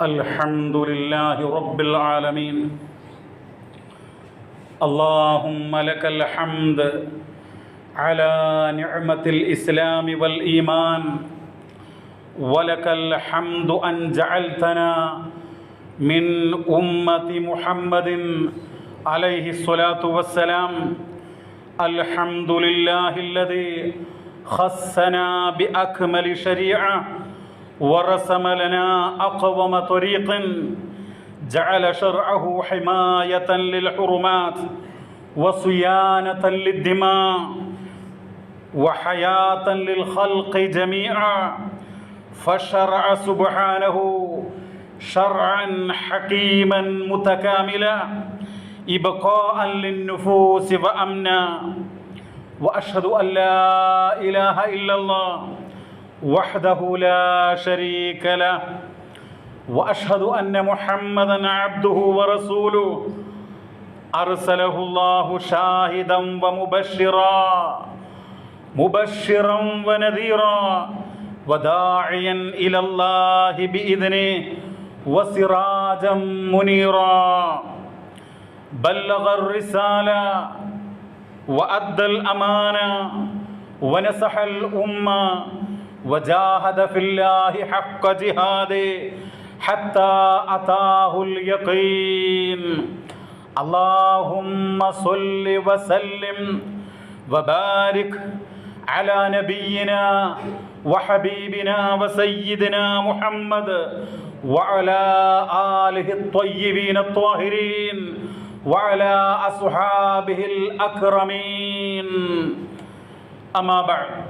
الحمد لله رب العالمين. اللهم لك الحمد على نعمة الإسلام والإيمان ولك الحمد أن جعلتنا من أمة محمد عليه الصلاة والسلام. الحمد لله الذي خصنا بأكمل شريعة ورسم لنا أقوم طريق جعل شرعه حماية للحرمات وصيانة للدماء وحياة للخلق جميعا. فشرع سبحانه شرعا حكيما متكاملا إبقاء للنفوس وأمنا. وأشهد أن لا إله إلا الله. وحده لا شريك له واشهد ان محمدا عبده ورسوله ارسله الله شاهدا ومبشرا مبشرا ونذيرا وداعيا الى الله باذنه وسراجا منيرا بلغ الرساله وادى الامانه ونصح الامه وجاهد في الله حق جهاده حتى أتاه اليقين. اللهم صل وسلم وبارك على نبينا وحبيبنا وسيدنا محمد وعلى آله الطيبين الطاهرين وعلى أصحابه الأكرمين. أما بعد.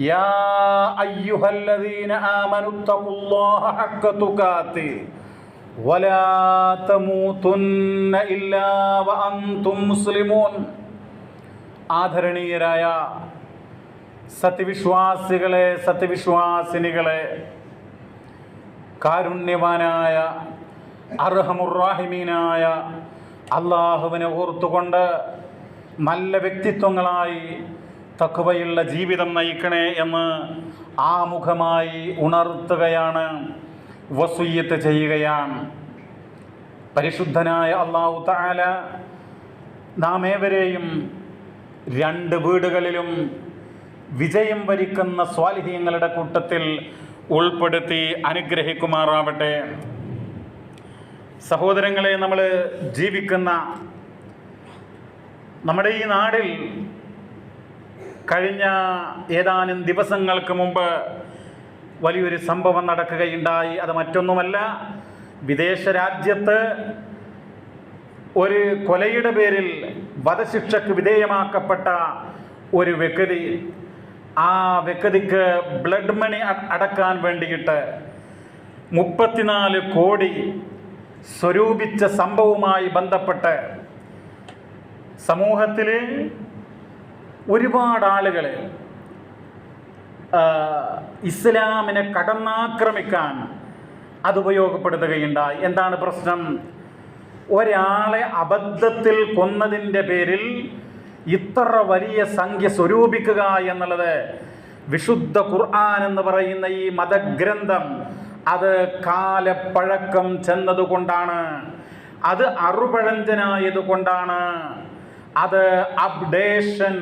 يا أيها الذين آمنوا اتقوا الله حق تقاته ولا تموتن إلا وأنتم مسلمون ആദരണീയരായ സത്യവിശ്വാസികളെ സത്യവിശ്വാസിനികളെ കാരുണ്യവാനായ അർഹമുറാഹിമീനായ അള്ളാഹുവിനെ ഓർത്തുകൊണ്ട് നല്ല വ്യക്തിത്വങ്ങളായി തക്കുവയുള്ള ജീവിതം നയിക്കണേ എന്ന് ആമുഖമായി ഉണർത്തുകയാണ് വസുയ്യത്ത് ചെയ്യുകയാണ്. പരിശുദ്ധനായ അള്ളാഹു താല നാം ഏവരെയും രണ്ട് വീടുകളിലും വിജയം വരിക്കുന്ന സ്വാലിഹ്യങ്ങളുടെ കൂട്ടത്തിൽ ഉൾപ്പെടുത്തി അനുഗ്രഹിക്കുമാറാവട്ടെ. സഹോദരങ്ങളെ നമ്മൾ ജീവിക്കുന്ന നമ്മുടെ ഈ നാടിൽ കഴിഞ്ഞ ഏതാനും ദിവസങ്ങൾക്ക് മുമ്പ് വലിയൊരു സംഭവം നടക്കുകയുണ്ടായി. അത് മറ്റൊന്നുമല്ല വിദേശ രാജ്യത്ത് ഒരു കൊലയുടെ പേരിൽ വധശിക്ഷയ്ക്ക് വിധേയമാക്കപ്പെട്ട ഒരു വ്യക്തി ആ വ്യക്തിക്ക് ബ്ലഡ് മണി അടക്കാൻ വേണ്ടിയിട്ട് മുപ്പത്തിനാല് കോടി സ്വരൂപിച്ച സംഭവവുമായി ബന്ധപ്പെട്ട് സമൂഹത്തിൽ ഒരുപാട് ആളുകൾ ഇസ്ലാമിനെ കടന്നാക്രമിക്കാൻ അത് ഉപയോഗപ്പെടുത്തുകയുണ്ടായി. എന്താണ് പ്രശ്നം? ഒരാളെ അബദ്ധത്തിൽ കൊന്നതിന്റെ പേരിൽ ഇത്ര വലിയ സംഖ്യ സ്വരൂപിക്കുക എന്നുള്ളത് വിശുദ്ധ ഖുർആൻ എന്ന് പറയുന്ന ഈ മതഗ്രന്ഥം അത് കാലപ്പഴക്കം ചെന്നതുകൊണ്ടാണ്. അത് അറുപഴഞ്ചനായത് കൊണ്ടാണ് അത് അപ്ഡേഷൻ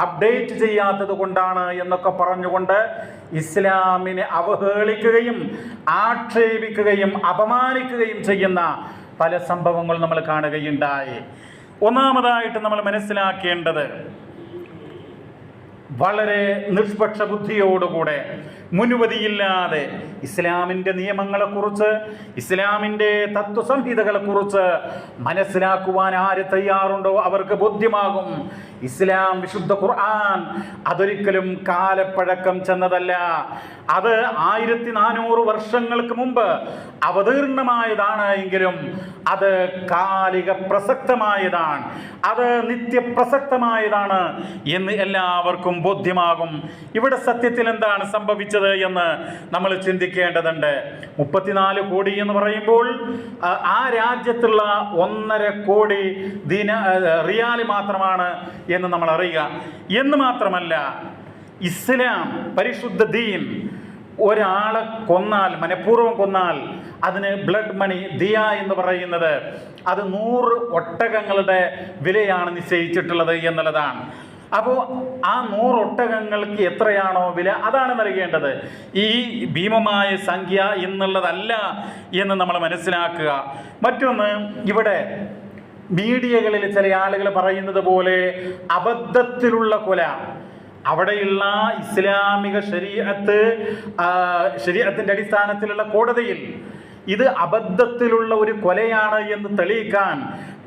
അപ്ഡേറ്റ് ചെയ്യാത്തത് കൊണ്ടാണ് എന്നൊക്കെ പറഞ്ഞുകൊണ്ട് ഇസ്ലാമിനെ അവഹേളിക്കുകയും ആക്ഷേപിക്കുകയും അപമാനിക്കുകയും ചെയ്യുന്ന പല സംഭവങ്ങൾ നമ്മൾ കാണുകയുണ്ടായി. ഒന്നാമതായിട്ട് നമ്മൾ മനസ്സിലാക്കേണ്ടത് വളരെ നിഷ്പക്ഷ ബുദ്ധിയോടുകൂടെ മുനുമതിയില്ലാതെ ഇസ്ലാമിന്റെ നിയമങ്ങളെക്കുറിച്ച് ഇസ്ലാമിന്റെ തത്വസംഹിതകളെക്കുറിച്ച് മനസ്സിലാക്കുവാൻ ആര് തയ്യാറുണ്ടോ അവർക്ക് ബോധ്യമാകും. ഇസ്ലാം വിശുദ്ധ ഖുർആൻ അതൊരിക്കലും കാലപ്പഴക്കം ചെന്നതല്ല. അത് ആയിരത്തി നാനൂറ് വർഷങ്ങൾക്ക് മുമ്പ് അവതീർണമായതാണ് എങ്കിലും അത് കാലിക പ്രസക്തമായതാണ്. അത് നിത്യപ്രസക്തമായതാണ് എന്ന് എല്ലാവർക്കും ബോധ്യമാകും. ഇവിടെ സത്യത്തിൽ എന്താണ് സംഭവിച്ചത് എന്ന് നമ്മൾ ചിന്തിക്കേണ്ടതുണ്ട്. മുപ്പത്തിനാല് കോടി എന്ന് പറയുമ്പോൾ ആ, രാജ്യത്തുള്ള ഒന്നര കോടി ദിന റിയാൽ മാത്രമാണ് എന്ന് നമ്മൾ അറിയുക. എന്ന് മാത്രമല്ല ഇസ്ലാം പരിശുദ്ധ ദീൻ ഒരാളെ കൊന്നാൽ മനഃപൂർവം കൊന്നാൽ അതിന് ബ്ലഡ് മണി ദിയ എന്ന് പറയുന്നത് അത് നൂറ് ഒട്ടകങ്ങളുടെ വിലയാണ് നിശ്ചയിച്ചിട്ടുള്ളത് എന്നുള്ളതാണ്. അപ്പോൾ ആ നൂറ് ഒട്ടകങ്ങൾക്ക് എത്രയാണോ വില? അതാണ് നൽകേണ്ടത്. ഈ ഭീമമായ സംഖ്യ എന്നുള്ളതല്ല എന്ന് നമ്മൾ മനസ്സിലാക്കുക. മറ്റൊന്ന് ഇവിടെ മീഡിയകളിൽ ചില ആളുകൾ പറയുന്നത് പോലെ അബദ്ധത്തിലുള്ള കൊല. അവിടെയുള്ള ഇസ്ലാമിക ശരീരത്ത് ശരീരത്തിന്റെ അടിസ്ഥാനത്തിലുള്ള കോടതിയിൽ ഇത് അബദ്ധത്തിലുള്ള ഒരു കൊലയാണ് എന്ന് തെളിയിക്കാൻ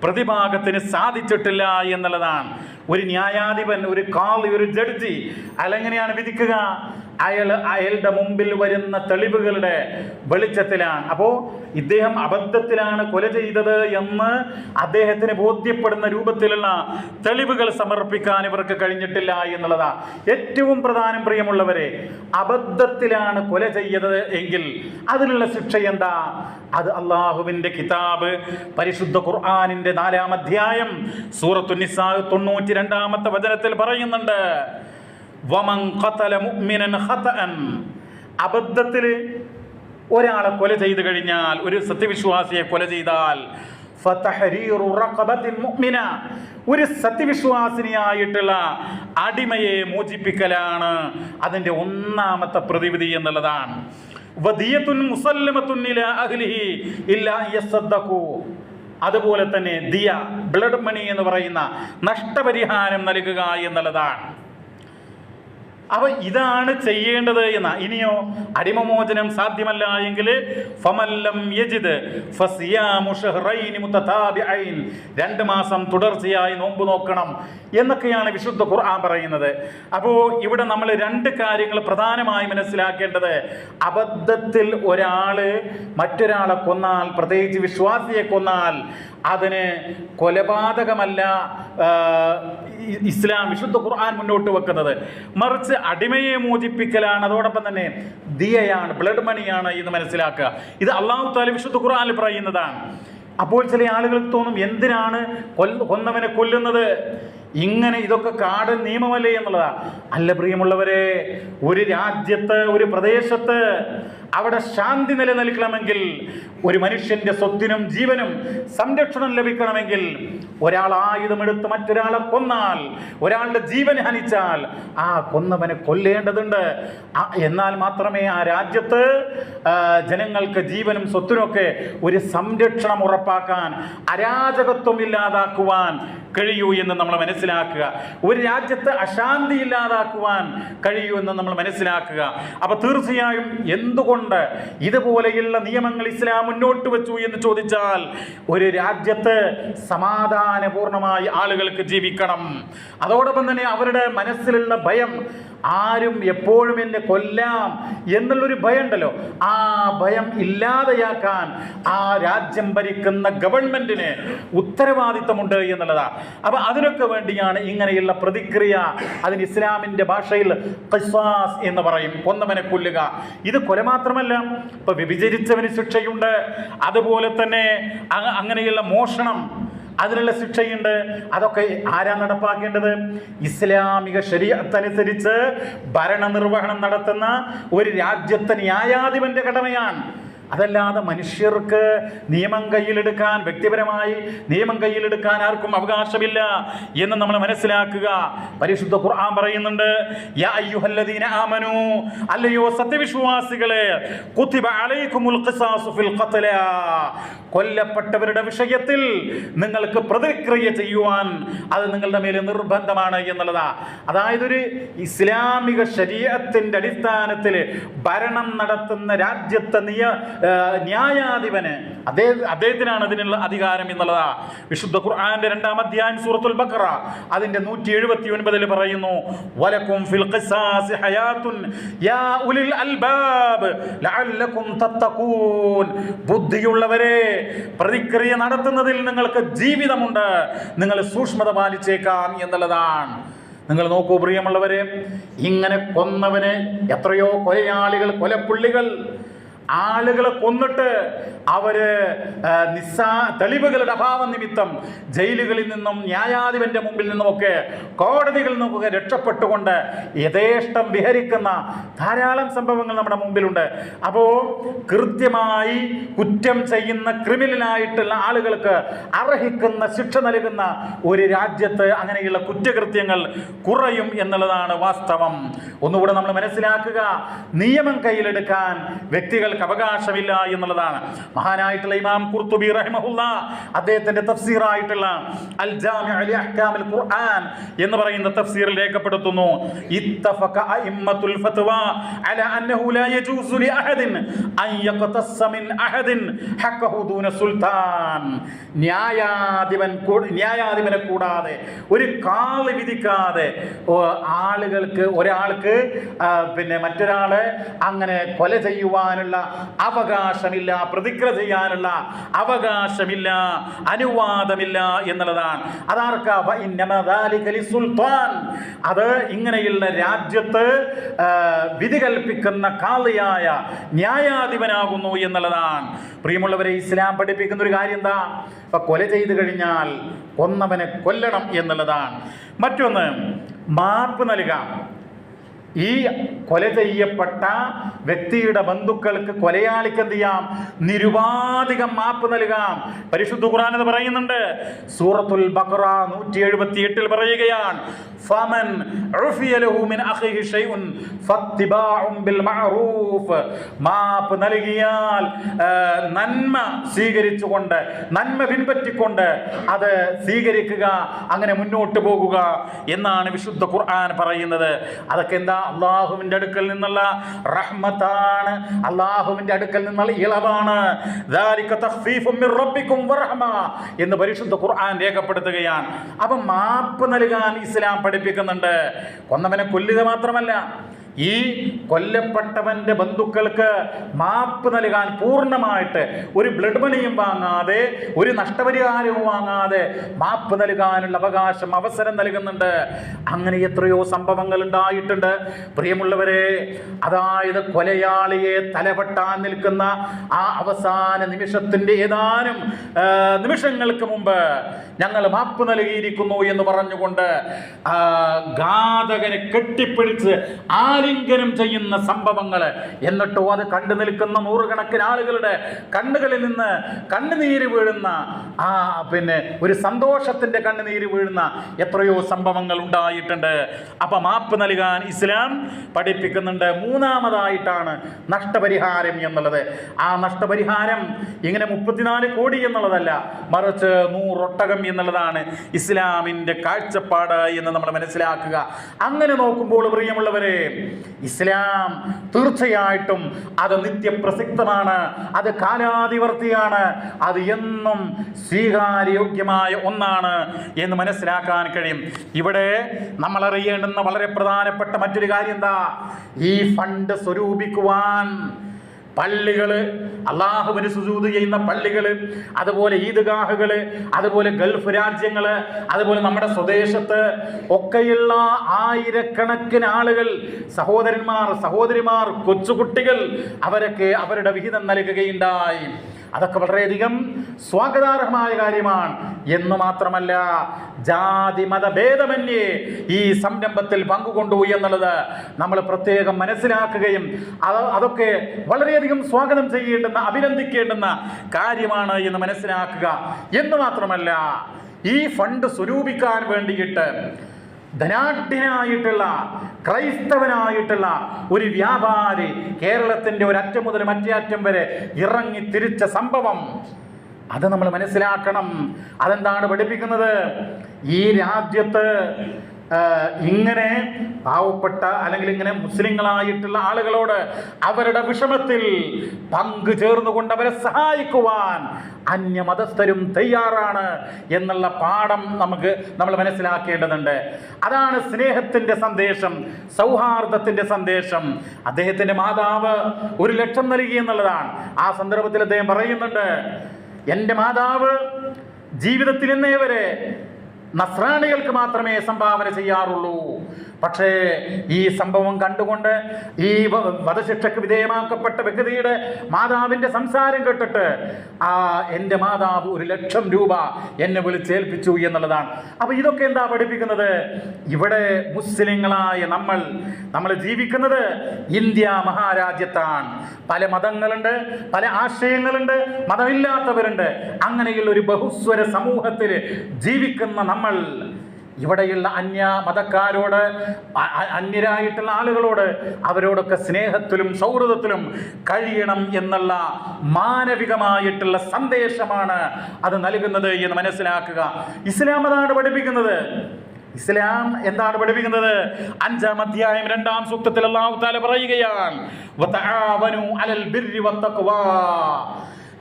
പ്രതിഭാഗത്തിന് സാധിച്ചിട്ടില്ല എന്നുള്ളതാണ്. ഒരു ന്യായാധിപൻ ഒരു കാളി ഒരു ജഡ്ജി അല്ലെങ്ങനെയാണ് വിധിക്കുക? അയാൾ അയാളുടെ മുമ്പിൽ വരുന്ന തെളിവുകളുടെ വെളിച്ചത്തിലാണ്. അപ്പോൾ ഇദ്ദേഹം അബദ്ധത്തിലാണ് കൊല ചെയ്തത് എന്ന് അദ്ദേഹത്തിന് ബോധ്യപ്പെടുന്ന രൂപത്തിലുള്ള തെളിവുകൾ സമർപ്പിക്കാൻ ഇവർക്ക് കഴിഞ്ഞിട്ടില്ല എന്നുള്ളതാ. ഏറ്റവും പ്രധാനം പ്രിയമുള്ളവരെ അബദ്ധത്തിലാണ് കൊല ചെയ്തത് എങ്കിൽ അതിനുള്ള ശിക്ഷ എന്താ? അത് അള്ളാഹുവിന്റെ കിതാബ് പരിശുദ്ധ ഖുർആാനിന്റെ നാലാം അധ്യായം സൂറത്തു നിസാ തൊണ്ണൂറ്റി രണ്ടാമത്തെ വചനത്തിൽ പറയുന്നുണ്ട്. അബദ്ധത്തിൽ ഒരാളെ കൊല ചെയ്തു കഴിഞ്ഞാൽ ഒരു സത്യവിശ്വാസിയെ കൊല ചെയ്താൽ ഒരു സത്യവിശ്വാസിനിയായിട്ടുള്ള അടിമയെ മോചിപ്പിക്കലാണ് അതിന്റെ ഒന്നാമത്തെ പ്രതിവിധി എന്നുള്ളതാണ്. അതുപോലെ തന്നെ ദിയ ബ്ലഡ് മണി എന്ന് പറയുന്ന നഷ്ടപരിഹാരം നൽകുക എന്നുള്ളതാണ്. അവ ഇതാണ് ചെയ്യേണ്ടത് എന്ന. ഇനിയോ അടിമമോചനം സാധ്യമല്ല എങ്കിൽ ഫമല്ലം യജിദ് രണ്ട് മാസം തുടർച്ചയായി നോമ്പ് നോക്കണം എന്നൊക്കെയാണ് വിശുദ്ധ ഖുർആൻ പറയുന്നത്. അപ്പോൾ ഇവിടെ നമ്മൾ രണ്ട് കാര്യങ്ങൾ പ്രധാനമായി മനസ്സിലാക്കേണ്ടത്. അബദ്ധത്തിൽ ഒരാൾ മറ്റൊരാളെ കൊന്നാൽ പ്രത്യേകിച്ച് വിശ്വാസിയെ കൊന്നാൽ അതിന് കൊലപാതകമല്ല ഇസ്ലാം വിശുദ്ധ ഖുർആൻ മുന്നോട്ട് വെക്കുന്നത്. മറിച്ച് അടിമയെ മോചിപ്പിക്കലാണ്. അതോടൊപ്പം തന്നെ ദിയയാണ് ബ്ലഡ് മണിയാണ് എന്ന് മനസ്സിലാക്കുക. ഇത് അള്ളാഹു താല വിശുദ്ധ ഖുർആനിൽ പറയുന്നതാണ്. അപ്പോൾ ചില ആളുകൾക്ക് തോന്നും എന്തിനാണ് കൊല്ല കൊന്നവനെ കൊല്ലുന്നത്? ഇങ്ങനെ ഇതൊക്കെ കാട് നിയമമല്ലേ എന്നുള്ളതാ. അല്ല പ്രിയമുള്ളവരെ ഒരു രാജ്യത്ത് ഒരു പ്രദേശത്ത് അവിടെ ശാന്തി നിലനിൽക്കണമെങ്കിൽ ഒരു മനുഷ്യന്റെ സ്വത്തിനും ജീവനും സംരക്ഷണം ലഭിക്കണമെങ്കിൽ ഒരാൾ ആയുധമെടുത്ത് മറ്റൊരാളെ കൊന്നാൽ ഒരാളുടെ ജീവൻ ഹനിച്ചാൽ ആ കൊന്നവനെ കൊല്ലേണ്ടതുണ്ട്. എന്നാൽ മാത്രമേ ആ രാജ്യത്ത് ജനങ്ങൾക്ക് ജീവനും സ്വത്തിനുമൊക്കെ ഒരു സംരക്ഷണം ഉറപ്പാക്കാൻ അരാജകത്വം ഇല്ലാതാക്കുവാൻ കഴിയൂ എന്ന് നമ്മൾ മനസ്സിലാക്കുക. ഒരു രാജ്യത്ത് അശാന്തി ഇല്ലാതാക്കുവാൻ കഴിയൂ എന്ന് നമ്മൾ മനസ്സിലാക്കുക. അപ്പൊ തീർച്ചയായും എന്തുകൊണ്ട് ഇതുപോലെയുള്ള നിയമങ്ങൾ ഇസ്ലാം മുന്നോട്ട് വെച്ചു എന്ന് ചോദിച്ചാൽ ഒരു രാജ്യത്ത് സമാധാനപൂർണമായി ആളുകൾക്ക് ജീവിക്കണം. അതോടൊപ്പം തന്നെ അവരുടെ മനസ്സിലുള്ള ഭയം ആരും എപ്പോഴും എന്നെ കൊല്ലാം എന്നുള്ളൊരു ഭയമുണ്ടല്ലോ. ആ ഭയം ഇല്ലാതെയാക്കാൻ ആ രാജ്യം ഭരിക്കുന്ന ഗവൺമെന്റിന് ഉത്തരവാദിത്തമുണ്ട് എന്നുള്ളതാ. അപ്പൊ അതിനൊക്കെ വേണ്ടിയാണ് ഇങ്ങനെയുള്ള പ്രതിക്രിയ അതിന് ഇസ്ലാമിന്റെ ഭാഷയിൽ ഖിസാസ് എന്ന് പറയും. കൊന്നവനെ കൊല്ലുക. ഇത് കൊല മാത്രമല്ല ഇപ്പൊ വ്യഭിചരിച്ചവന് ശിക്ഷയുണ്ട്. അതുപോലെ തന്നെ അങ്ങനെയുള്ള മോഷണം അതിനുള്ള ശിക്ഷയുണ്ട്. അതൊക്കെ ആരാ നടപ്പാക്കേണ്ടത്? ഇസ്ലാമിക ശരീരത്തനുസരിച്ച് ഭരണനിർവഹണം നടത്തുന്ന ഒരു രാജ്യത്തെ ന്യായാധിപന്റെ കടമയാണ്. അതല്ലാതെ മനുഷ്യർക്ക് നിയമം കയ്യിലെടുക്കാൻ വ്യക്തിപരമായി നിയമം കയ്യിലെടുക്കാൻ ആർക്കും അവകാശമില്ല എന്ന് നമ്മൾ മനസ്സിലാക്കുക. പരിശുദ്ധ ഖുർആൻ പറയുന്നുണ്ട് യാ അയ്യുഹല്ലദീന ആമനു അല്ലയോ സത്യവിശ്വാസികളെ ഫിൽ ഖത്ല. കൊല്ലപ്പെട്ടവരുടെ വിഷയത്തിൽ നിങ്ങൾക്ക് പ്രതിക്രിയ ചെയ്യുവാൻ അത് നിങ്ങളുടെ മേലെ നിർബന്ധമാണ് എന്നുള്ളതാ. അതായത് ഒരു ഇസ്ലാമിക ശരീരത്തിന്റെ അടിസ്ഥാനത്തിൽ ഭരണം നടത്തുന്ന രാജ്യത്തെ നിയ ന്യായാധിപന്. അതേ അദ്ദേഹത്തിനാണ് അതിനുള്ള അധികാരം എന്നുള്ളതാ. വിശുദ്ധ ഖുർആാന്റെ രണ്ടാം അധ്യായം സൂറത്തുൽ ബക്ര അതിന്റെ നൂറ്റി എഴുപത്തി ഒൻപതിൽ പറയുന്നു വലക്കും ഫിൽ യാ ഉലിൽ അൽബാബ് തത്തഖൂൻ. ബുദ്ധിയുള്ളവരെ പ്രതിക്രിയ നടത്തുന്നതിൽ നിങ്ങൾക്ക് ജീവിതമുണ്ട്. നിങ്ങൾ സൂക്ഷ്മത പാലിച്ചേക്കാം എന്നുള്ളതാണ്. നിങ്ങൾ നോക്കൂ പ്രിയമുള്ളവരെ ഇങ്ങനെ കൊന്നവനെ എത്രയോ കൊലയാളികൾ കൊലപ്പുള്ളികൾ ആളുകളെ കൊന്നിട്ട് അവർ നിസ്സാ തെളിവുകളുടെ അഭാവം നിമിത്തം ജയിലുകളിൽ നിന്നും ന്യായാധിപന്റെ മുമ്പിൽ നിന്നുമൊക്കെ കോടതികളിൽ നിന്നൊക്കെ രക്ഷപ്പെട്ടുകൊണ്ട് യഥേഷ്ടം വിഹരിക്കുന്ന ധാരാളം സംഭവങ്ങൾ നമ്മുടെ മുമ്പിലുണ്ട്. അപ്പോൾ കൃത്യമായി കുറ്റം ചെയ്യുന്ന ക്രിമിനലായിട്ടുള്ള ആളുകൾക്ക് അർഹിക്കുന്ന ശിക്ഷ നൽകുന്ന ഒരു രാജ്യത്ത് അങ്ങനെയുള്ള കുറ്റകൃത്യങ്ങൾ കുറയും എന്നുള്ളതാണ് വാസ്തവം. ഒന്നുകൂടെ നമ്മൾ മനസ്സിലാക്കുക നിയമം കയ്യിലെടുക്കാൻ വ്യക്തികൾക്ക് അവകാശമില്ല എന്നുള്ളതാണ്. മഹാനായിട്ടുള്ള ഇമാം കുർത്തുബി റഹിമഹുല്ല അദ്ദേഹത്തിന്റെ തഫ്സീറായിട്ടുള്ള അൽ ജാമിഉ ലി അഹ്കാമിൽ ഖുർആൻ എന്ന് പറയുന്ന തഫ്സീറിൽ രേഖപ്പെടുത്തുന്നു. ഇത്തഫഖ അഇമ്മത്തുൽ ഫത്വ അല അന്നഹു ലാ യജൂസു ലി അഹദിൻ അൻ യഖതസ്സ മിൻ അഹദിൻ ഹഖഹു ദൂന സുൽത്താൻ. ന്യായാധിപൻ ന്യായാധിപനെ കൂടാതെ ഒരു കാൾ വിധിക്കാതെ ആളുകൾക്ക് ഒരാൾക്ക് പിന്നെ മറ്റൊരാളെ അങ്ങനെ കൊല ചെയ്യുവാനുള്ള അവകാശമില്ല പ്രതിക്ര ചെയ്യാനുള്ള അവകാശമില്ല അനുവാദമില്ല എന്നുള്ളതാണ്. അതാർക്കാൻ ലിസുൽത്താൻ. അത് ഇങ്ങനെയുള്ള രാജ്യത്ത് വിധി കൽപ്പിക്കുന്ന കാളിയായ ന്യായാധിപനാകുന്നു എന്നുള്ളതാണ്. പ്രിയമുള്ളവരെ ഇസ്ലാം പഠിപ്പിക്കുന്ന ഒരു കാര്യം എന്താ? ഇപ്പൊ കൊല ചെയ്തു കഴിഞ്ഞാൽ കൊന്നവനെ കൊല്ലണം എന്നുള്ളതാണ്. മറ്റൊന്ന് മാപ്പ് നൽകാം. ഈ കൊല ചെയ്യപ്പെട്ട വ്യക്തിയുടെ ബന്ധുക്കൾക്ക് കൊലയാളിക്ക് എന്ത് ചെയ്യാം? നിരുപാധികം മാപ്പ് നൽകാം. പരിശുദ്ധ ഖുർആൻ എന്ന് പറയുന്നുണ്ട്. സൂറത്തുൽ ബക്ര നൂറ്റി എഴുപത്തി എട്ടിൽ പറയുകയാണ് ഫമൻ മിൻ അഖിഹി ഷൈഉൻ ഫത്തിബാഉം ബിൽ മഅറൂഫ്. മാപ്പ് നൽകിയാൽ നന്മ സ്വീകരിച്ചുകൊണ്ട് നന്മ പിൻപറ്റിക്കൊണ്ട് അത് സ്വീകരിക്കുക അങ്ങനെ മുന്നോട്ട് പോകുക എന്നാണ് വിശുദ്ധ ഖുർആൻ പറയുന്നത്. അതൊക്കെ എന്താ? അള്ളാഹുവിന്റെ അള്ളാഹുവിന്റെ അടുക്കൽ നിന്നുള്ള റഹ്മത്താണ്. അള്ളാഹുവിന്റെ അടുക്കൽ നിന്നുള്ള ഇളവാണ്. എന്ന് പരിശുദ്ധ ഖുർആൻ രേഖപ്പെടുത്തുകയാണ്. അപ്പം മാപ്പ് നൽകാൻ ഇസ്ലാം പഠിപ്പിക്കുന്നുണ്ട്. കൊന്നവനെ കൊല്ലുക മാത്രമല്ല ഈ കൊല്ലപ്പെട്ടവന്റെ ബന്ധുക്കൾക്ക് മാപ്പ് നൽകാൻ പൂർണമായിട്ട് ഒരു ബ്ലഡ് മണിയും വാങ്ങാതെ ഒരു നഷ്ടപരിഹാരവും വാങ്ങാതെ മാപ്പ് നൽകാനുള്ള അവകാശം അവസരം നൽകുന്നുണ്ട്. അങ്ങനെ എത്രയോ സംഭവങ്ങൾ ഉണ്ടായിട്ടുണ്ട്. പ്രിയമുള്ളവരെ അതായത് കൊലയാളിയെ തലപെട്ടാൻ നിൽക്കുന്ന ആ അവസാന നിമിഷത്തിന്റെ ഏതാനും നിമിഷങ്ങൾക്ക് മുമ്പ് ഞങ്ങൾ മാപ്പ് നൽകിയിരിക്കുന്നു എന്ന് പറഞ്ഞുകൊണ്ട് ഘാതകനെ കെട്ടിപ്പിടിച്ച് ആലിംഗനം ചെയ്യുന്ന സംഭവങ്ങൾ എന്നിട്ടോ അത് കണ്ടു നിൽക്കുന്ന നൂറുകണക്കിന് ആളുകളുടെ കണ്ണുകളിൽ നിന്ന് കണ്ണുനീര് വീഴുന്ന ആ പിന്നെ ഒരു സന്തോഷത്തിന്റെ കണ്ണുനീര് വീഴുന്ന എത്രയോ സംഭവങ്ങൾ ഉണ്ടായിട്ടുണ്ട്. അപ്പം മാപ്പ് നൽകാൻ ഇസ്ലാം പഠിപ്പിക്കുന്നുണ്ട്. മൂന്നാമതായിട്ടാണ് നഷ്ടപരിഹാരം എന്നുള്ളത്. ആ നഷ്ടപരിഹാരം ഇങ്ങനെ മുപ്പത്തിനാല് കോടി എന്നുള്ളതല്ല മറിച്ച് നൂറൊട്ടകം എന്നുള്ളതാണ് ഇസ്ലാമിന്റെ കാഴ്ചപ്പാട് എന്ന് നമ്മൾ മനസ്സിലാക്കുക. അങ്ങനെ നോക്കുമ്പോൾ പ്രിയമുള്ളവരെ ഇസ്ലാം തീർച്ചയായിട്ടും അത് നിത്യപ്രസക്തമാണ് അത് കാലാതിവർത്തിയാണ് അത് എന്നും സ്വീകാര്യോഗ്യമായ ഒന്നാണ് എന്ന് മനസ്സിലാക്കാൻ കഴിയും. ഇവിടെ നമ്മൾ അറിയേണ്ടുന്ന വളരെ പ്രധാനപ്പെട്ട മറ്റൊരു കാര്യം എന്താ? ഈ ഫണ്ട് സ്വരൂപിക്കുവാൻ പള്ളികൾ അള്ളാഹുവിന് സുജൂത് ചെയ്യുന്ന പള്ളികൾ അതുപോലെ ഈദ്ഗാഹുകൾ അതുപോലെ ഗൾഫ് രാജ്യങ്ങൾ അതുപോലെ നമ്മുടെ സ്വദേശത്ത് ഒക്കെയുള്ള ആയിരക്കണക്കിന് ആളുകൾ സഹോദരന്മാർ സഹോദരിമാർ കൊച്ചുകുട്ടികൾ അവരൊക്കെ അവരുടെ വിഹിതം നൽകുകയുണ്ടായി. അതൊക്കെ വളരെയധികം സ്വാഗതാർഹമായ കാര്യമാണ്. എന്ന് മാത്രമല്ല ജാതി മതഭേദമന്യേ ഈ സംരംഭത്തിൽ പങ്കുകൊണ്ടു എന്നുള്ളത് നമ്മൾ പ്രത്യേകം മനസ്സിലാക്കുകയും അത് അതൊക്കെ വളരെയധികം സ്വാഗതം ചെയ്യേണ്ടുന്ന അഭിനന്ദിക്കേണ്ടുന്ന കാര്യമാണ് എന്ന് മനസ്സിലാക്കുക. എന്ന് മാത്രമല്ല ഈ ഫണ്ട് സ്വരൂപിക്കാൻ വേണ്ടിയിട്ട് ധനാഢ്യനായിട്ടുള്ള ക്രൈസ്തവനായിട്ടുള്ള ഒരു വ്യാപാരി കേരളത്തിന്റെ ഒരറ്റം മുതൽ മറ്റേ അറ്റം വരെ ഇറങ്ങി തിരിച്ച സംഭവം. അത് നമ്മൾ മനസ്സിലാക്കണം. അതെന്താണ് പഠിപ്പിക്കുന്നത്? ഈ രാജ്യത്ത് ഇങ്ങനെ പാവപ്പെട്ട അല്ലെങ്കിൽ ഇങ്ങനെ മുസ്ലിങ്ങളായിട്ടുള്ള ആളുകളോട് അവരുടെ വിഷമത്തിൽ പങ്കു ചേർന്നുകൊണ്ട് അവരെ സഹായിക്കുവാൻ അന്യമതസ്ഥരും തയ്യാറാണ് എന്നുള്ള പാഠം നമുക്ക് നമ്മൾ മനസ്സിലാക്കേണ്ടതുണ്ട്. അതാണ് സ്നേഹത്തിന്റെ സന്ദേശം സൗഹാർദ്ദത്തിന്റെ സന്ദേശം. അദ്ദേഹത്തിന്റെ മാതാവ് ഒരു ലക്ഷം നൽകി എന്നുള്ളതാണ്. ആ സന്ദർഭത്തിൽ അദ്ദേഹം പറയുന്നുണ്ട് എന്റെ മാതാവ് ജീവിതത്തിൽ ഇന്നേ വരെ നസ്രാണികൾക്ക് മാത്രമേ സംഭാവന ചെയ്യാറുള്ളൂ. പക്ഷേ ഈ സംഭവം കണ്ടുകൊണ്ട് ഈ വധശിക്ഷക്ക് വിധേയമാക്കപ്പെട്ട വ്യക്തിയുടെ മാതാവിന്റെ സംസാരം കേട്ടിട്ട് ആ എന്റെ മാതാവ് ഒരു ലക്ഷം രൂപ എന്നെ വിളിച്ചേൽപ്പിച്ചു എന്നുള്ളതാണ്. അപ്പോൾ ഇതൊക്കെ എന്താ പഠിപ്പിക്കുന്നത്? ഇവിടെ മുസ്ലിങ്ങളായ നമ്മൾ നമ്മൾ ജീവിക്കുന്നത് ഇന്ത്യ മഹാരാജ്യത്താണ്. പല മതങ്ങളുണ്ട് പല ആശയങ്ങളുണ്ട് മതമില്ലാത്തവരുണ്ട്. അങ്ങനെയുള്ള ഒരു ബഹുസ്വര സമൂഹത്തിൽ ജീവിക്കുന്ന നമ്മൾ ഇവിടെയുള്ള അന്യ മതക്കാരോട് അന്യരായിട്ടുള്ള ആളുകളോട് അവരോടൊക്കെ സ്നേഹത്തിലും സൗഹൃദത്തിലും കഴിയണം എന്നുള്ള മാനവികമായിട്ടുള്ള സന്ദേശമാണ് അത് നൽകുന്നത് എന്ന് മനസ്സിലാക്കുക. ഇസ്ലാം അതാണ് പഠിപ്പിക്കുന്നത്. ഇസ്ലാം എന്താണ് പഠിപ്പിക്കുന്നത്? അഞ്ചാം അധ്യായം രണ്ടാം സൂക്തത്തിൽ അള്ളാഹു താല പറയുകയാണ്.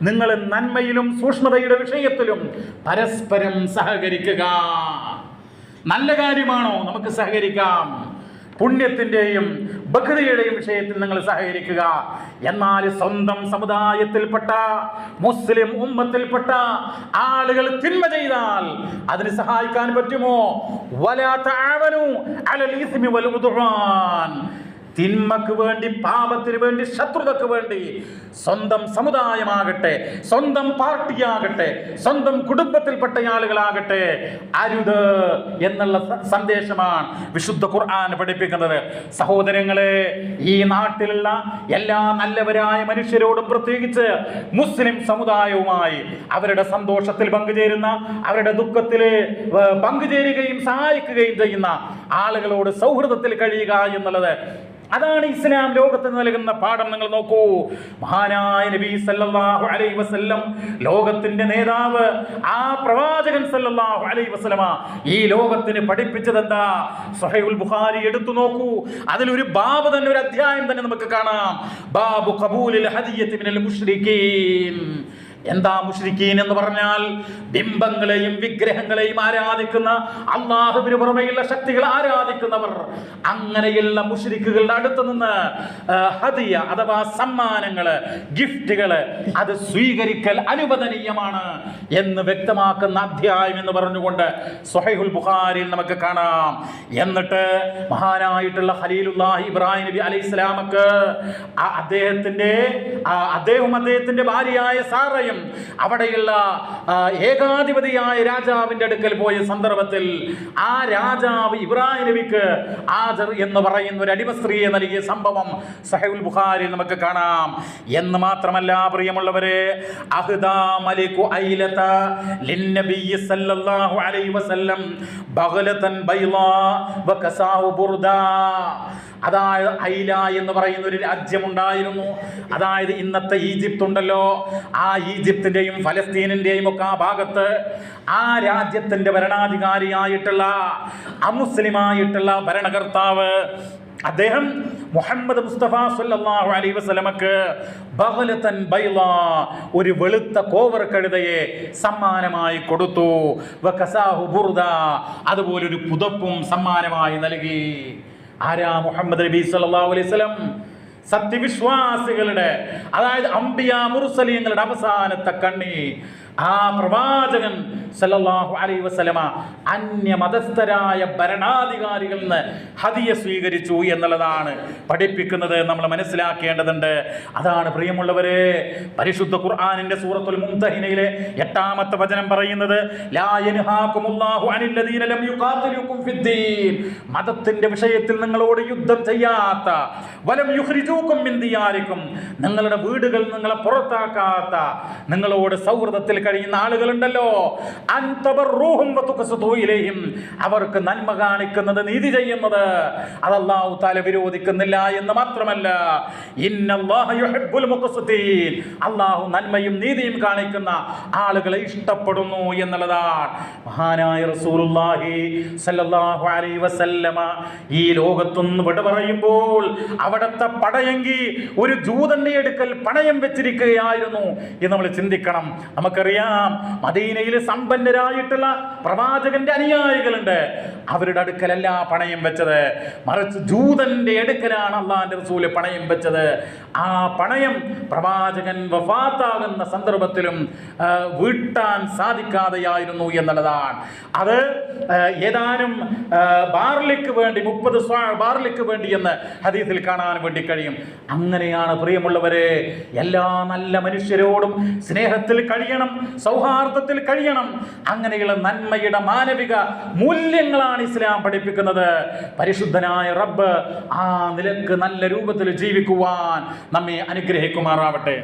നിങ്ങൾ നന്മയിലും സൂക്ഷ്മതയുടെ വിഷയത്തിലും പരസ്പരം സഹകരിക്കുക. നല്ല കാര്യമാണോ? നമുക്ക് സഹകരിക്കാം. പുണ്യത്തിന്റെയും ബക്രിയുടെയും വിഷയത്തിൽ നിങ്ങൾ സഹകരിക്കുക. എന്നാൽ സ്വന്തം സമുദായത്തിൽപ്പെട്ട മുസ്ലിം ഉമ്മത്തിൽപ്പെട്ട ആളുകൾ തിന്മ ചെയ്താൽ അതിന് സഹായിക്കാൻ പറ്റുമോ? വലാ തഅവനു അലൽ ഇസ്മി വൽ ഉദ്വാൻ തിന്മക്ക് വേണ്ടി പാപത്തിന് വേണ്ടി ശത്രുതക്ക് വേണ്ടി സ്വന്തം സമുദായമാകട്ടെ സ്വന്തം പാർട്ടിയാകട്ടെ സ്വന്തം കുടുംബത്തിൽപ്പെട്ട ആളുകളാകട്ടെ അരുത് എന്നുള്ള സന്ദേശമാണ് വിശുദ്ധ ഖുർആൻ പഠിപ്പിക്കുന്നത്. സഹോദരങ്ങളെ ഈ നാട്ടിലുള്ള എല്ലാ നല്ലവരായ മനുഷ്യരോടും പ്രത്യേകിച്ച് മുസ്ലിം സമുദായവുമായി അവരുടെ സന്തോഷത്തിൽ പങ്കുചേരുന്ന അവരുടെ ദുഃഖത്തിൽ പങ്കുചേരുകയും സഹായിക്കുകയും ചെയ്യുന്ന ആളുകളോട് സൗഹൃദത്തിൽ കഴിയുക എന്നുള്ളത് അതാണ് ഇസ്ലാം ലോകത്ത് നൽകുന്ന പാഠം. നിങ്ങൾ നോക്കൂ. മഹാനായ നബി സല്ലല്ലാഹു അലൈഹി വസല്ലം ലോകത്തിന്റെ നേതാവ് ആ പ്രവാചകൻ സല്ലല്ലാഹു അലൈഹി വസല്ലമ ഈ ലോകത്തിന് പഠിപ്പിച്ചത് എന്താ സഹീഹുൽ ബുഖാരി എടുത്തു നോക്കൂ. അതിലൊരു ബാബ് തന്നെ ഒരു അധ്യായം തന്നെ നമുക്ക് കാണാം. ബാബു ഖബൂലിൽ ഹദിയത്തി മിനൽ മുശ്രിക്കീൻ എന്താ മുഷ്രിഖീൻ എന്ന് പറഞ്ഞാൽ ബിംബങ്ങളെയും വിഗ്രഹങ്ങളെയും ആരാധിക്കുന്ന അള്ളാഹുവിന് പുറമെയുള്ള ശക്തികൾ ആരാധിക്കുന്നവർ. അങ്ങനെയുള്ള മുഷ്രിഖുകളുടെ അടുത്ത് നിന്ന് ഹദിയ അഥവാ സമ്മാനങ്ങൾ ഗിഫ്റ്റുകൾ അത് സ്വീകരിക്കൽ അനുവദനീയമാണ് എന്ന് വ്യക്തമാക്കുന്ന അധ്യായം എന്ന് പറഞ്ഞുകൊണ്ട് സൊഹൈഹുൽ ബുഖാരിയിൽ നമുക്ക് കാണാം. എന്നിട്ട് മഹാനായിട്ടുള്ള ഹലീലുല്ലാഹി ഇബ്രാഹിം നബി അലൈഹി സ്വലാമക്ക് അദ്ദേഹത്തിന്റെ അദ്ദേഹം അദ്ദേഹത്തിന്റെ ഭാര്യയായ സാറയും അവിടെയുള്ള ആ, ഏകാധിപതിയായ രാജാവിന്റെ അടുക്കൽ പോയ സന്ദർഭത്തിൽ ആ രാജാവ് ഇബ്രാഹിം നബിക്ക് ആജർ എന്ന് പറയുന്ന ഒരു അടിമ സ്ത്രീയെ നൽകിയ സംഭവം സഹൈൽ ബുഖാരി നമുക്ക് കാണാം. എന്ന് മാത്രമല്ല പ്രിയമുള്ളവരെ അഹ്ദാ മലികു ഐലത ബുർദാ. അതായത് ഐല എന്ന് പറയുന്ന ഒരു രാജ്യമുണ്ടായിരുന്നു. അതായത് ഇന്നത്തെ ഈജിപ്ത് ഉണ്ടല്ലോ. ആ ഈജിപ്തിന്റെയും ഫലസ്തീനിന്റെയും ഒക്കെ ആ ഭാഗത്ത് ആ രാജ്യത്തിന്റെ ഭരണാധികാരിയായിട്ടുള്ള അമുസ്ലിമായിട്ടുള്ള ഭരണകർത്താവ് അദ്ദേഹം മുഹമ്മദ് മുസ്തഫ സല്ലല്ലാഹു അലൈഹി വസല്ലമക്ക് ബഹലത്തൻ ബൈല ഒരു വെളുത്ത കോവർ കഴുതയെ സമ്മാനമായി കൊടുത്തു. ബുർദ അതുപോലെ ഒരു പുതപ്പും സമ്മാനമായി നൽകി. ആരാ മുഹമ്മദ് നബി സല്ലല്ലാഹു അലൈഹി വസല്ലം? സത്യവിശ്വാസികളുടെ അതായത് അംബിയ മുർസലീങ്ങളുടെ അവസാനത്തെ കണ്ണി ആ പ്രവാചകൻ സല്ലല്ലാഹു അലൈഹി വസല്ലമ അന്യമതസ്ഥരായ ഭരണാധികാരികളിൽ നിന്ന് ഹദിയ സ്വീകരിച്ചു എന്നുള്ളതാണ് പഠിപ്പിക്കുന്നത് നമ്മൾ മനസ്സിലാക്കേണ്ടതുണ്ട്. അതാണ് പ്രിയമുള്ളവരെ പരിശുദ്ധ ഖുർആനിന്റെ സൂറത്തുൽ മുംതഹിനയിലെ എട്ടാമത്തെ വചനം പറയുന്നത് മതത്തിന്റെ വിഷയത്തിൽ നിങ്ങളോട് യുദ്ധം ചെയ്യാത്ത വലം ദിയാരിക്കും. നിങ്ങളുടെ വീടുകൾ നിങ്ങളെ പുറത്താക്കാത്ത നിങ്ങളോട് സൗഹൃദത്തിൽ കഴിയുന്ന ആളുകളുണ്ടല്ലോ. അവർക്ക് നന്മ കാണിക്കുന്നത് നീതി ചെയ്യുന്നത്. അത് അല്ലാഹു തആല വിരോധിക്കുന്നില്ല എന്ന് മാത്രമല്ല. അള്ളാഹു നന്മയും നീതിയും കാണിക്കുന്ന ആളുകളെ ഇഷ്ടപ്പെടുന്നു എന്നുള്ളതാണ്. മഹാനായ റസൂലുള്ളാഹി സല്ലല്ലാഹു അലൈഹി വസല്ലമ ഈ ലോകത്തുനിന്ന് വിട പറയുമ്പോൾ അവിടുത്തെ പടയെങ്കിൽ ഒരു ജൂതന്റെ എടുക്കൽ പണയം വെച്ചിരിക്കുകയായിരുന്നു എന്ന് നമ്മൾ ചിന്തിക്കണം. നമുക്കറിയാം മദീനയിൽ സമ്പന്നരായിട്ടുള്ള പ്രവാചകന്റെ അനുയായികളുണ്ട്. അവരുടെ അടുക്കലല്ല പണയം വെച്ചത്. മറിച്ച് ജൂതന്റെ അടുക്കലാണ് അള്ളാന്റെ റസൂൽ പണയം വെച്ചത്. ആ പണയം പ്രവാചകൻ വഫാത്താകുന്ന സന്ദർഭത്തിലും വീട്ടാൻ സാധിക്കാതെയായിരുന്നു എന്നുള്ളതാണ്. അത് ഏതാനും ബാർലിക്ക് വേണ്ടി മുപ്പത് ബാർലിക്ക് വേണ്ടി എന്ന് ഹദീസിൽ കാണാൻ വേണ്ടി കഴിയും. അങ്ങനെയാണ് പ്രിയമുള്ളവരെ എല്ലാ നല്ല മനുഷ്യരോടും സ്നേഹത്തിൽ കഴിയണം. സൗഹാർദ്ദത്തിൽ കഴിയണം അങ്ങനെയുള്ള നന്മയുടെ മാനവിക മൂല്യങ്ങളാണ് ഇസ്ലാം പഠിപ്പിക്കുന്നത് പരിശുദ്ധനായ റബ്ബ് ആ നിലക്ക് നല്ല രൂപത്തിൽ ജീവിക്കുവാൻ നമ്മെ അനുഗ്രഹിക്കുമാറാവട്ടെ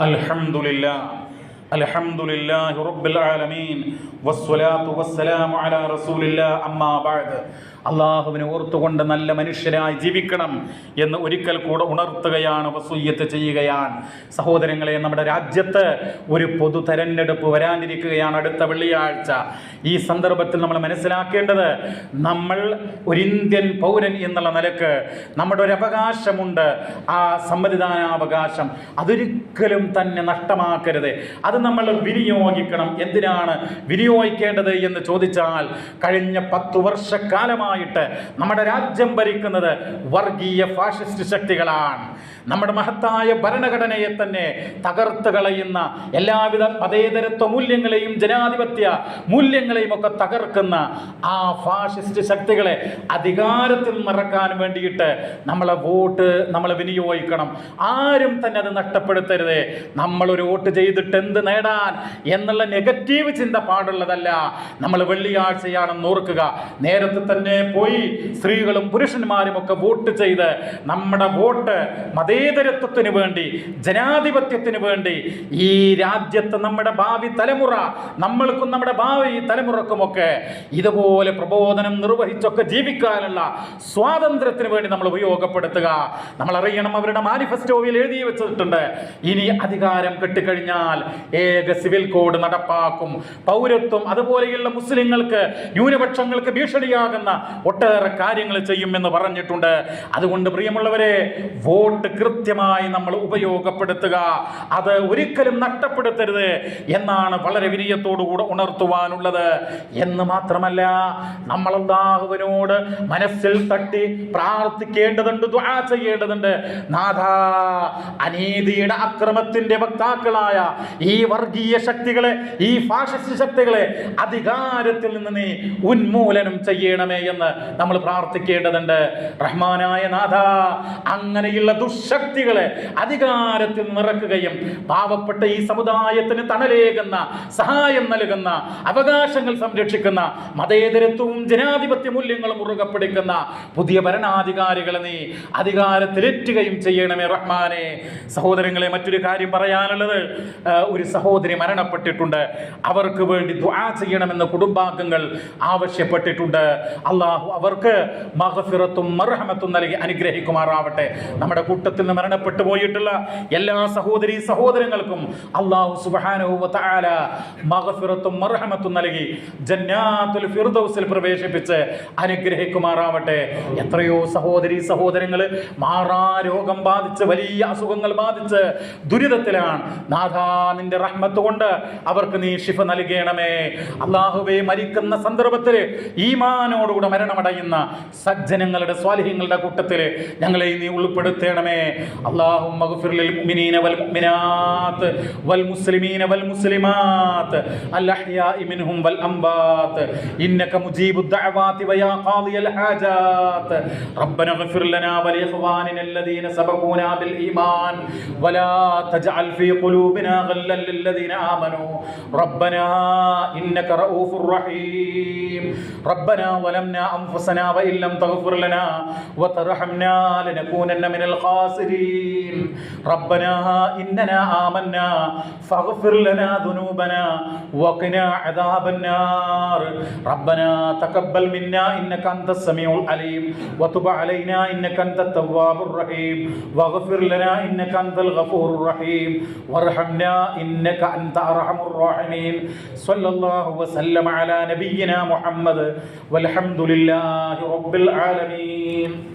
الحمد لله الحمد لله رب العالمين والصلاة والسلام على رسول الله أما بعد അള്ളാഹുവിനെ ഓർത്തുകൊണ്ട് നല്ല മനുഷ്യരായി ജീവിക്കണം എന്ന് ഒരിക്കൽ കൂടെ ഉണർത്തുകയാണ് വസൂയത്ത് ചെയ്യുകയാണ്. സഹോദരങ്ങളെ നമ്മുടെ രാജ്യത്ത് ഒരു പൊതു തെരഞ്ഞെടുപ്പ് വരാനിരിക്കുകയാണ് അടുത്ത വെള്ളിയാഴ്ച. ഈ സന്ദർഭത്തിൽ നമ്മൾ മനസ്സിലാക്കേണ്ടത് നമ്മൾ ഒരു ഇന്ത്യൻ പൗരൻ എന്നുള്ള നിലയ്ക്ക് നമ്മുടെ ഒരു അവകാശമുണ്ട്. ആ സമ്മതിദാനാവകാശം അതൊരിക്കലും തന്നെ നഷ്ടമാക്കരുത്. അത് നമ്മൾ വിനിയോഗിക്കണം. എന്തിനാണ് വിനിയോഗിക്കേണ്ടത് എന്ന് ചോദിച്ചാൽ കഴിഞ്ഞ പത്തു വർഷക്കാലമായിട്ട് നമ്മുടെ രാജ്യം ഭരിക്കുന്നത് വർഗീയ ഫാഷിസ്റ്റ് ശക്തികളാണ്. നമ്മുടെ മഹത്തായ ഭരണഘടനയെ തന്നെ തകർത്ത് കളയുന്ന എല്ലാവിധ മതേതരത്വ മൂല്യങ്ങളെയും ജനാധിപത്യ മൂല്യങ്ങളെയും ഒക്കെ തകർക്കുന്ന ആ ഫാഷിസ്റ്റ് ശക്തികളെ അധികാരത്തിൽ നിറക്കാൻ വേണ്ടിയിട്ട് നമ്മളെ വോട്ട് നമ്മൾ വിനിയോഗിക്കണം. ആരും തന്നെ അത് നഷ്ടപ്പെടുത്തരുത്. നമ്മൾ ഒരു വോട്ട് ചെയ്തിട്ട് എന്ത് നേടാൻ എന്നുള്ള നെഗറ്റീവ് ചിന്ത പാടുള്ളതല്ല. നമ്മൾ വെള്ളിയാഴ്ചയാണെന്ന് ഓർക്കുക. നേരത്തെ തന്നെ പോയി സ്ത്രീകളും പുരുഷന്മാരും ഒക്കെ വോട്ട് ചെയ്ത് നമ്മുടെ വോട്ട് മതേതരത്വത്തിന് വേണ്ടി ജനാധിപത്യത്തിന് വേണ്ടി ഈ രാജ്യത്ത് നമ്മുടെ ഭാവി തലമുറ നമ്മൾക്കും നമ്മുടെ ഭാവി തലമുറക്കുമൊക്കെ ഇതുപോലെ പ്രബോധനം നിർവഹിച്ചൊക്കെ ജീവിക്കാനുള്ള സ്വാതന്ത്ര്യത്തിന് വേണ്ടി നമ്മൾ ഉപയോഗപ്പെടുത്തുക. നമ്മൾ അറിയണം അവരുടെ മാനിഫെസ്റ്റോയിൽ എഴുതി വെച്ചിട്ടുണ്ട്. ഇനി അധികാരം കിട്ടിക്കഴിഞ്ഞാൽ ഏക സിവിൽ കോഡ് നടപ്പാക്കും. പൗരത്വം അതുപോലെയുള്ള മുസ്ലിങ്ങൾക്ക് ന്യൂനപക്ഷങ്ങൾക്ക് ഭീഷണിയാകുന്ന ഒട്ടേറെ കാര്യങ്ങൾ ചെയ്യുമെന്ന് പറഞ്ഞിട്ടുണ്ട്. അതുകൊണ്ട് പ്രിയമുള്ളവരെ വോട്ട് കൃത്യമായി നമ്മൾ ഉപയോഗപ്പെടുത്തുക. അത് ഒരിക്കലും നഷ്ടപ്പെടുത്തരുത് എന്നാണ് വളരെ വിനയത്തോടുകൂടെ ഉണർത്തുവാനുള്ളത്. എന്ന് മാത്രമല്ല നമ്മൾ അള്ളാഹുവിനോട് മനസ്സിൽ തട്ടി പ്രാർത്ഥിക്കേണ്ടതുണ്ട് ദുആ ചെയ്യേണ്ടതുണ്ട്. നാഥ അനീതിയുടെ അക്രമത്തിന്റെ വക്താക്കളായ ഈ വർഗീയ ശക്തികളെ ഈ ഫാഷിസ്റ്റ് ശക്തികളെ അധികാരത്തിൽ നിന്ന് നീ ഉന്മൂലനം ചെയ്യണമേ എന്ന് നമ്മൾ പ്രാർത്ഥിക്കേണ്ടതുണ്ട്. റഹ്മാനായ നാഥ അങ്ങനെയുള്ള ദുശക്തികളെ അധികാരത്തിൽ നിറക്കുകയും പാവപ്പെട്ട ഈ സമുദായത്തിന് തണലേകുന്ന സഹായം നൽകുന്ന അവകാശങ്ങൾ സംരക്ഷിക്കുന്ന മതേതരത്വവും ജനാധിപത്യ മൂല്യങ്ങളും മുറുകെ പിടിക്കുന്ന പുതിയ ഭരണാധികാരികളെ നീ അധികാരത്തിലെറ്റുകയും ചെയ്യണമേ റഹ്മാനെ. സഹോദരങ്ങളെ മറ്റൊരു കാര്യം പറയാനുള്ളത് ഒരു സഹോദരി മരണപ്പെട്ടിട്ടുണ്ട്. അവർക്ക് വേണ്ടി ദ്വാ ചെയ്യണമെന്ന് കുടുംബാംഗങ്ങൾ ആവശ്യപ്പെട്ടിട്ടുണ്ട്. അള്ളാഹു അവർക്ക് മഹഫിറത്തും മർഹമത്തും നൽകി അനുഗ്രഹിക്കുമാറാവട്ടെ. നമ്മുടെ കൂട്ടത്തിൽ നിന്ന് മരണപ്പെട്ടു പോയിട്ടുള്ള എല്ലാ സഹോദരി സഹോദരങ്ങൾക്കും അള്ളാഹു മഗ്ഫിറത്തും മർഹമത്തും നൽകി ജന്നാത്തുൽ ഫിർദൗസിൽ പ്രവേശിപ്പിച്ച് അനുഗ്രഹിക്കുമാറാവട്ടെ. എത്രയോ സഹോദരി സഹോദരങ്ങൾ മാറാ രോഗം ബാധിച്ച് വലിയ അസുഖങ്ങൾ ബാധിച്ച് ദുരിതത്തിലാണ്. നാഥാ നിന്റെ റഹ്മത്ത് കൊണ്ട് അവർക്ക് നീ ശിഫ നൽകണമേ. അള്ളാഹുവെ മരിക്കുന്ന സന്ദർഭത്തിൽ ഈമാനോടുകൂടെ മരണമടയുന്ന സജ്ജനങ്ങളുടെ സ്വാലിഹ്യങ്ങളുടെ കൂട്ടത്തിൽ ഞങ്ങളെ നീ ഉൾപ്പെടുത്തണമേ. اللهم اغفر للمؤمنين والمؤمنات والمسلمين والمسلمات الأحياء منهم والأموات. إنك مجيب الدعوات ويا قاضي الحاجات. ربنا اغفر لنا ولإخواننا الذين سبقونا بالإيمان. ولا تجعل في قلوبنا غلا للذين آمنوا. ربنا إنك رؤوف رحيم. ربنا ظلمنا أنفسنا وإن لم تغفر لنا وترحمنا لنكونن من الخاسرين. الخاسرين ربنا إننا آمنا فاغفر لنا ذنوبنا وقنا عذاب النار ربنا تقبل منا إنك أنت السميع العليم وتب علينا إنك أنت التواب الرحيم واغفر لنا إنك أنت الغفور الرحيم وارحمنا إنك أنت أرحم الراحمين صلى الله وسلم على نبينا محمد والحمد لله رب العالمين